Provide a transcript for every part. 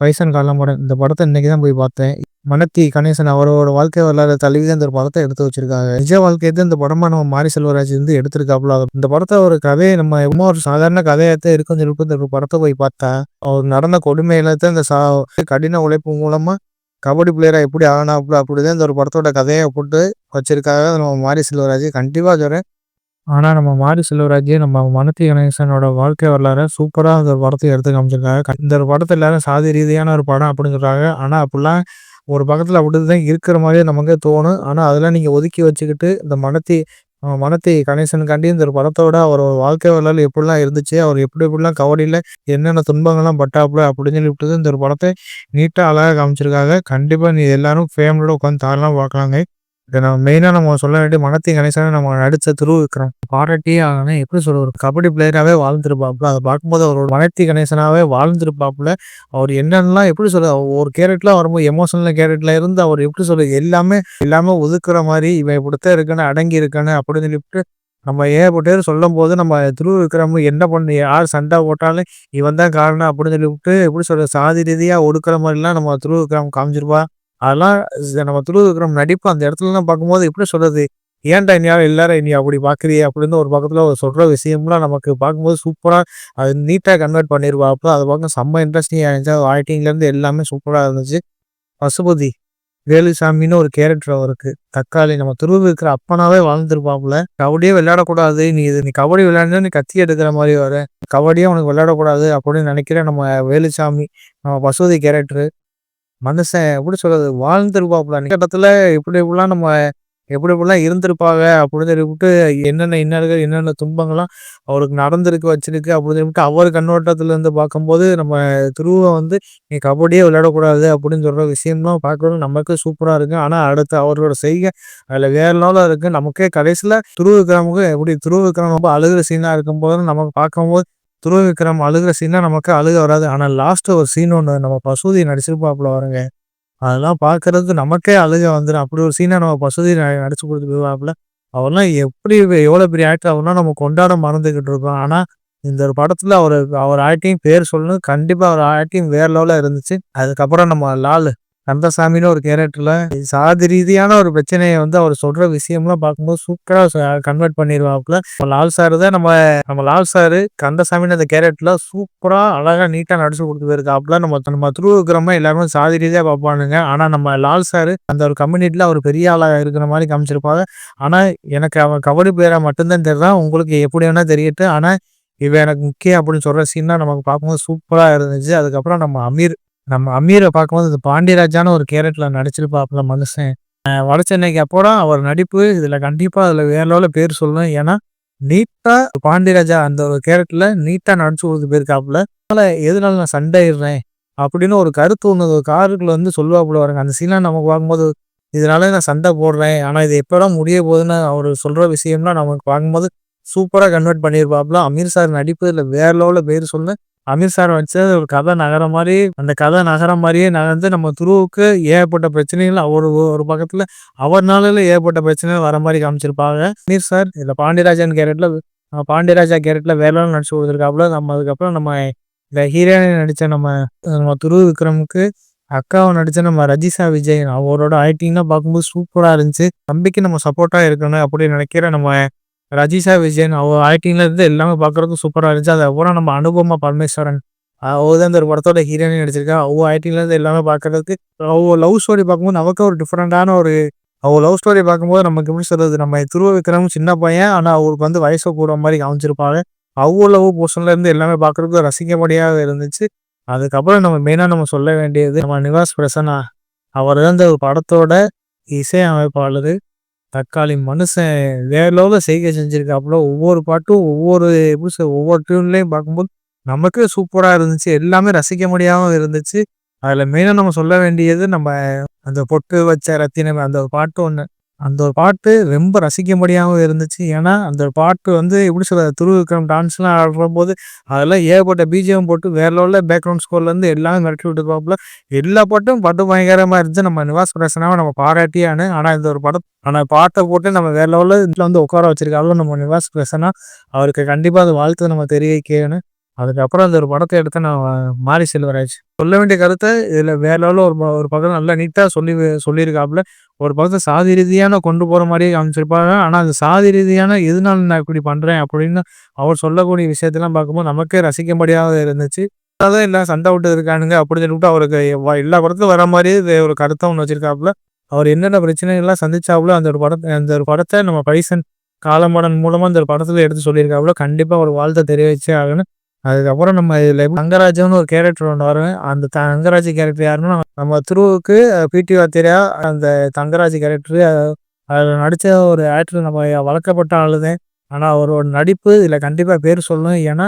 Bison காலம் படம் இந்த படத்தை இன்னைக்கு தான் போய் பார்த்தேன். மனத்தி கணேசன் அவரோட வாழ்க்கை வரலாறு தழுவி இந்த படத்தை எடுத்து வச்சிருக்காங்க. நிஜ வாழ்க்கையை இந்த படமா நம்ம மாரி செல்வராஜ் வந்து எடுத்திருக்காப்புல. இந்த படத்தை ஒரு கதையை நம்ம இன்னும் ஒரு சாதாரண கதையாத்தான் இருக்கும் சொல்லி இந்த படத்தை போய் பார்த்தா அவர் நடந்த கொடுமையில தான் இந்த சா கடின உழைப்பு மூலமா கபடி பிளேயரா எப்படி ஆனாப்புல அப்படிதான் இந்த ஒரு படத்தோட கதையை போட்டு வச்சிருக்காங்க. நம்ம மாரி செல்வராஜ் கண்டிப்பா சொல்றேன். ஆனால் நம்ம மாரி செல்வராஜ் நம்ம மனத்தி கணேசனோட வாழ்க்கை வரலாறு சூப்பராக அந்த படத்தை எடுத்து காமிச்சிருக்காங்க இந்த படத்தை எல்லாரும் சாதி ரீதியான ஒரு படம் அப்படின்னு ஆனால் ஆனா அப்படிலாம் ஒரு அப்படி தான் இருக்கிற மாதிரியே நமக்கு தோணும். ஆனால் அதெல்லாம் நீங்கள் ஒதுக்கி வச்சுக்கிட்டு இந்த மனத்தி மனத்தி கணேசனுக்காண்டி இந்த ஒரு படத்தோட அவர் வாழ்க்கை வரலாறு எப்படிலாம் இருந்துச்சு அவர் எப்படி எப்படிலாம் கவலையில் என்னென்ன துன்பங்கள்லாம் பட்டாப்புல அப்படின்னு சொல்லிவிட்டு இந்த ஒரு படத்தை நீட்டாக அழகாக காமிச்சிருக்காங்க. கண்டிப்பாக நீ எல்லாரும் ஃபேமிலியோட உட்காந்து தாராளமாக பார்க்கலாங்க. இதை நம்ம மெயினாக நம்ம சொல்ல வேண்டிய மனத்தி கணேசனை நம்ம நடித்த துரு விக்ரம். பாராட்டியே ஆகணும். எப்படி சொல்ல ஒரு கபடி பிளேயராகவே வாழ்ந்துருப்பாப்புல. அதை பார்க்கும்போது அவரோட மனத்தி கணேசனாகவே வாழ்ந்துருப்பாப்புல. அவர் என்னென்னலாம் எப்படி சொல்ல ஒரு கேரட்லாம் வரும்போது எமோஷனல் கேரட்ல இருந்து அவர் எப்படி சொல்ல எல்லாமே எல்லாமே ஒதுக்குற மாதிரி இவன் இப்படித்தான் இருக்கணும் அடங்கி இருக்கணும் அப்படின்னு சொல்லிட்டு நம்ம ஏகப்பட்டேர் சொல்லும் போது நம்ம துரு விக்ரம் என்ன பண்ணு? யார் சண்டை போட்டாலும் இவன் தான் காரணம் அப்படின்னு சொல்லிவிட்டு எப்படி சொல்ற சாதி ரீதியாக ஒடுக்குற மாதிரிலாம் நம்ம துரு விக்ரம் காமிச்சிருப்பா. அதெல்லாம் நம்ம துருவிக்ரம் நடிப்பு அந்த இடத்துலலாம் பார்க்கும்போது எப்படி சொல்றது? ஏன்டா இனியாவது எல்லாரும் இனி அப்படி பார்க்குறியே அப்படின்னு ஒரு பக்கத்தில் சொல்கிற விஷயம்லாம் நமக்கு பார்க்கும்போது சூப்பராக அது நீட்டாக கன்வெர்ட் பண்ணிடுவாப்புல அதை பார்க்க செம்ம இன்ட்ரெஸ்டிங்காக இருந்துச்சு. அது ஆக்டிங்லேருந்து எல்லாமே சூப்பராக இருந்துச்சு. பசுபதி வேலுசாமின்னு ஒரு கேரக்டர் அவருக்கு. தக்காளி நம்ம துருவு இருக்கிற அப்பனாவே வாழ்ந்துருப்பாப்புல. கபடியே விளையாடக்கூடாது. நீ இது நீ கபடி விளையாடுனா நீ கத்தி எடுக்கிற மாதிரி வர. கபடியே உனக்கு விளையாடக்கூடாது அப்படின்னு நினைக்கிற நம்ம வேலுசாமி நம்ம பசுபதி கேரக்டரு மனுஷன் எப்படி சொல்றது வாழ்ந்துருப்பாப்புல. இடத்துல எப்படி இப்படிலாம் நம்ம எப்படி எப்படிலாம் இருந்திருப்பாங்க அப்படின்னு சொல்லிவிட்டு என்னென்ன இன்னல்கள் என்னென்ன துன்பங்கள்லாம் அவருக்கு நடந்திருக்கு வச்சிருக்கு அப்படின்னு சொல்லிட்டு அவர் கண்ணோட்டத்துல இருந்து பார்க்கும்போது நம்ம துருவை வந்து நீ கபடியே விளையாடக்கூடாது அப்படின்னு சொல்ற விஷயம்லாம் பார்க்கறது நமக்கு சூப்பரா இருக்கு. ஆனா அடுத்து அவரோட செய்கை அதுல வேற லெவலில் இருக்கு. நமக்கே கடைசியில துருவ எப்படி துருவுக்கிறவங்க ரொம்ப அழுகிற சீனா இருக்கும்போது நமக்கு பார்க்கும்போது துருவ விக்ரம் அழுகிற சீனா நமக்கு அழுக வராது. ஆனால் லாஸ்ட் ஒரு சீன் ஒன்று நம்ம பசூதி நடிச்சிருப்பாப்புல வருங்க அதெல்லாம் பார்க்கறதுக்கு நமக்கே அழுக வந்துடும் அப்படி ஒரு சீனை நம்ம பசூதி நடிச்சு கொடுத்து போய்வாப்புல அவர்லாம் எப்படி எவ்வளோ பெரிய ஆக்டர் அவர்னா நம்ம கொண்டாட மறந்துக்கிட்டு இருக்கோம் ஆனால் இந்த ஒரு படத்தில் அவர் அவர் ஆக்டிங் பேர் சொல்லணும். கண்டிப்பாக அவர் ஆக்டிங் வேற லெவலில் இருந்துச்சு. அதுக்கப்புறம் நம்ம லால். கந்தசாமின்னு ஒரு கேரக்டர்ல சாதி ரீதியான ஒரு பிரச்சனையை வந்து அவர் சொல்ற விஷயம்லாம் பார்க்கும்போது சூப்பரா கன்வெர்ட் பண்ணிடுவாப்புல லால் சார் தான் நம்ம நம்ம லால் சாரு கந்தசாமின்னு அந்த கேரக்டர்ல சூப்பரா அழகா நீட்டா நடிச்சு கொடுத்து போயிருக்காப்புல. நம்ம நம்ம துருவுக்கிறோமா எல்லாருமே சாதி ரீதியா பார்ப்பானுங்க. ஆனா நம்ம லால் சாரு அந்த ஒரு கம்யூனிட்டியில அவர் பெரிய ஆளாக இருக்கிற மாதிரி காமிச்சிருப்பாங்க. ஆனா எனக்கு அவன் கபடி பேரா மட்டும்தான் தெரியலாம் உங்களுக்கு எப்படி வேணா தெரியட்டு ஆனா இவன் எனக்கு முக்கியம் அப்படின்னு சொல்ற சீன்னா நமக்கு பார்க்கும்போது சூப்பரா இருந்துச்சு. அதுக்கப்புறம் நம்ம அமீர் நம்ம அமீரை பார்க்கும்போது இந்த பாண்டியராஜான ஒரு கேரக்டரில் நடிச்சிருப்பாப்புல மனுஷன். வட சென்னைக்கு அப்புறம் அவர் நடிப்பு இதில் கண்டிப்பாக அதில் வேற லெவலில் பேர் சொல்லணும். ஏன்னா நீட்டாக பாண்டியராஜா அந்த ஒரு கேரக்டரில் நீட்டாக நடிச்சு கொடுத்து போயிருக்காப்புல. அதனால எதனால நான் சண்டையிடுறேன்? அப்படின்னு ஒரு கருத்து ஒன்று ஒரு காருக்குள்ள வந்து சொல்லுவாப்புல வரங்க அந்த சீனாக நமக்கு பார்க்கும்போது இதனால நான் சண்டை போடுறேன். ஆனால் இது எப்பதான் முடிய போகுதுன்னு அவர் சொல்கிற விஷயம்லாம் நமக்கு பார்க்கும்போது சூப்பராக கன்வெர்ட் பண்ணியிருப்பாப்புல அமீர் சார் நடிப்பு இதில் வேற லெவலில் பேர் சொல்லு அமீர் சார் வச்சு ஒரு கதை நகர மாதிரி அந்த கதை நகர மாதிரியே நகர்ந்து நம்ம துருவுக்கு ஏகப்பட்ட பிரச்சனைகள் அவர் ஒரு பக்கத்துல நாளில் ஏகப்பட்ட பிரச்சனைகள் வர மாதிரி காமிச்சிருப்பாங்க. அமீர் சார் இந்த பாண்டியராஜன் கேரட்ல பாண்டியராஜா கேரட்ல வேலை நடிச்சு கொடுத்துருக்காப்புல நம்ம அதுக்கப்புறம் நம்ம இந்த ஹீரோயினை நடிச்ச நம்ம நம்ம துரு விக்ரமுக்கு அக்காவை நடிச்ச நம்ம ரஜிஷா விஜய் அவரோட ஆக்டிங்லாம் பார்க்கும்போது சூப்பரா இருந்துச்சு. தம்பிக்கு நம்ம சப்போர்ட்டா இருக்கணும் அப்படின்னு நினைக்கிற நம்ம ரஜிஷா விஜயன் அவ ஆக்டிங்லேருந்து எல்லாமே பாக்குறதுக்கு சூப்பராக இருந்துச்சு. அதை அப்புறம் நம்ம அனுபமா பரமேஸ்வரன் அவ அந்த ஒரு படத்தோட ஹீரோயின் நடிச்சிருக்கா. அவ ஆக்டிங்லேருந்து எல்லாமே பார்க்குறதுக்கு அவ லவ் ஸ்டோரி பார்க்கும்போது நமக்கு ஒரு டிஃப்ரெண்டான ஒரு அவ லவ் ஸ்டோரி பார்க்கும்போது நமக்கு எப்படி சொல்கிறது நம்ம துருவ விக்ரம் சின்ன பையன் ஆனால் அவருக்கு வந்து வயசு கூட மாதிரி காமிச்சிருப்பாங்க. அவ்வளோ லவ் போர்ஷன்லேருந்து எல்லாமே பார்க்குறதுக்கு ரசிக்கபடியாக இருந்துச்சு. அதுக்கப்புறம் நம்ம மெயினாக நம்ம சொல்ல வேண்டியது நம்ம நிவாஸ் பிரசன்னா அவர் தான் இந்த படத்தோட இசை அமைப்பாளர் தக்காளி மனுஷன் வேற லெவலில் செய்கை செஞ்சுருக்காப்புல. ஒவ்வொரு பாட்டும் ஒவ்வொரு எப்படி சொல் ஒவ்வொரு டியூன்லையும் பார்க்கும்போது நமக்கு சூப்பராக இருந்துச்சு. எல்லாமே ரசிக்க முடியாமல் இருந்துச்சு. அதில் மெயினாக நம்ம சொல்ல வேண்டியது நம்ம அந்த பொட்டு வச்ச ரத்தினம் அந்த பாட்டு ஒன்று அந்த ஒரு பாட்டு ரொம்ப ரசிக்கும்படியாகவும் இருந்துச்சு. ஏன்னா அந்த பாட்டு வந்து எப்படி சொல்ற துருவிக்ரம் டான்ஸ்லாம் ஆடும்போது அதெல்லாம் ஏகப்பட்ட பிஜிஎம் போட்டு வேற லெவலில் பேக்ரவுண்ட் ஸ்கோர்லேருந்து எல்லாமே மிரட்டி விட்டுருப்பாப்புல. எல்லா பாட்டும் பாட்டு பயங்கரமாக இருந்துச்சு. நம்ம நிவாஸ் பிரசனாவை நம்ம பாராட்டியானு ஆனால் இந்த ஒரு படம் ஆனால் பாட்டை போட்டு நம்ம வேற லெவலில் இதில் வந்து உட்கார வச்சிருக்காங்க நம்ம நிவாஸ் பிரசனா அவருக்கு கண்டிப்பாக அது வாழ்த்து நம்ம தெரிவிக்கணும் அதுக்கப்புறம் அந்த ஒரு படத்தை எடுத்த நான் மாரி செல்வராஜ். சொல்ல வேண்டிய கருத்தை இதில் வேற லெவல்ல ஒரு ஒரு பக்கம் நல்லா நீட்டாக சொல்லி சொல்லியிருக்காப்புல. ஒரு பக்கத்தை சாதி ரீதியான கொண்டு போகிற மாதிரி காமிச்சிருப்பாங்க. ஆனால் அது சாதி ரீதியான எதுனால நான் இப்படி பண்ணுறேன் அப்படின்னு அவர் சொல்லக்கூடிய விஷயத்தெல்லாம் பார்க்கும்போது நமக்கே ரசிக்கும்படியாக இருந்துச்சு. அதான் எல்லாம் சண்டை விட்டு இருக்கானுங்க அப்படின்னு சொல்லிட்டு அவருக்கு எல்லா படத்துலும் வர மாதிரி ஒரு கருத்தை ஒன்று வச்சிருக்காப்புல. அவர் என்னென்ன பிரச்சனைகள்லாம் சந்திச்சாப்புல அந்த ஒரு படத்தை அந்த ஒரு படத்தை நம்ம பைசன் காலமடன் மூலமாக அந்த ஒரு படத்தில் எடுத்து சொல்லியிருக்காப்புல. கண்டிப்பாக ஒரு வாழ்த்த தெரிவிச்சே ஆகணும். அதுக்கப்புறம் நம்ம இதில் தங்கராஜன்னு ஒரு கேரக்டர் ஒன்று வரும். அந்த தங்கராஜ் கேரக்டர் யாருன்னா நம்ம துருவுக்கு பிடி வாத்திரியா அந்த தங்கராஜ் கேரக்டரு அதில் நடித்த ஒரு ஆக்டர் நம்ம வளர்க்கப்பட்ட ஆளுதான். ஆனால் அவரோட நடிப்பு இதில் கண்டிப்பாக பேர் சொல்லணும். ஏன்னா,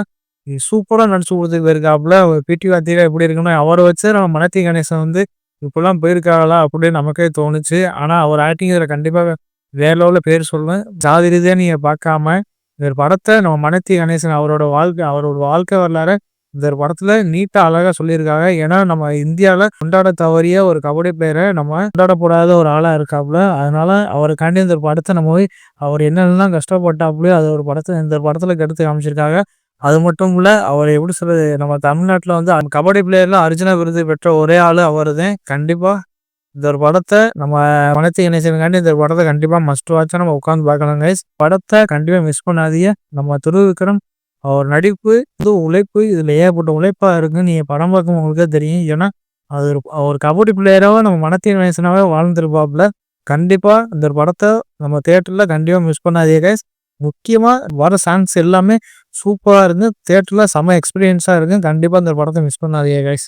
சூப்பராக நடிச்சு கொடுத்துட்டு போயிருக்காப்புல. பிடி வாத்திரியா எப்படி இருக்கணும் அவரை வச்சு நம்ம மனத்தி கணேசன் வந்து இப்பெல்லாம் போயிருக்காங்களா அப்படின்னு நமக்கே தோணுச்சு. ஆனால் அவர் ஆக்டிங் இதில் கண்டிப்பாக வேற லெவலில் பேர் சொல்லுவேன் ஜாதி ரீதியாக நீங்கள் பார்க்காம இந்த படத்தை நம்ம மனத்தி கணேசன் அவரோட வாழ்க்கை அவரோட வாழ்க்கை வரலாற இந்த படத்துல நீட்டா அழகா சொல்லியிருக்காங்க. ஏன்னா, நம்ம இந்தியாவில கொண்டாட தவறிய ஒரு கபடி பிளேயரை நம்ம கொண்டாடப்படாத ஒரு ஆளா இருக்காப்புல. அதனால அவருக்காண்டி இந்த படத்தை நம்ம போய் அவர் என்னென்னலாம் கஷ்டப்பட்டாப்புலயோ அது ஒரு படத்தை இந்த படத்துல கெடுத்து காமிச்சிருக்காங்க. அது மட்டும் இல்ல, அவர் எப்படி சொல்றது நம்ம தமிழ்நாட்டுல வந்து கபடி பிளேயர்ல அர்ஜுன விருது பெற்ற ஒரே ஆளு அவருதான். கண்டிப்பா இந்த ஒரு படத்தை நம்ம மனத்தை இணைச்சதுக்காண்டி இந்த படத்தை கண்டிப்பா மஸ்ட் வாட்ச்சா நம்ம உட்காந்து பார்க்கலாம் கைஸ். படத்தை கண்டிப்பா மிஸ் பண்ணாதீங்க. நம்ம துரு விக்ரம் அவர் நடிப்பு, இது உழைப்பு இதுல ஏகப்பட்ட உழைப்பா இருக்குன்னு நீங்க படம் பார்க்கும் உங்களுக்கே தெரியும். ஏன்னா, அது ஒரு ஒரு கபடி பிளேயராவ நம்ம மனத்தின் கணேசனாவே வாழ்ந்துருப்பாப்புல கண்டிப்பா இந்த ஒரு படத்தை நம்ம தியேட்டர்ல கண்டிப்பா மிஸ் பண்ணாதீங்க கைஸ். முக்கியமா வர சாங்ஸ் எல்லாமே சூப்பரா இருந்து தியேட்டர்ல செம்ம எக்ஸ்பீரியன்ஸா இருக்கும் கண்டிப்பா இந்த படத்தை மிஸ் பண்ணாதீங்க கைஸ்.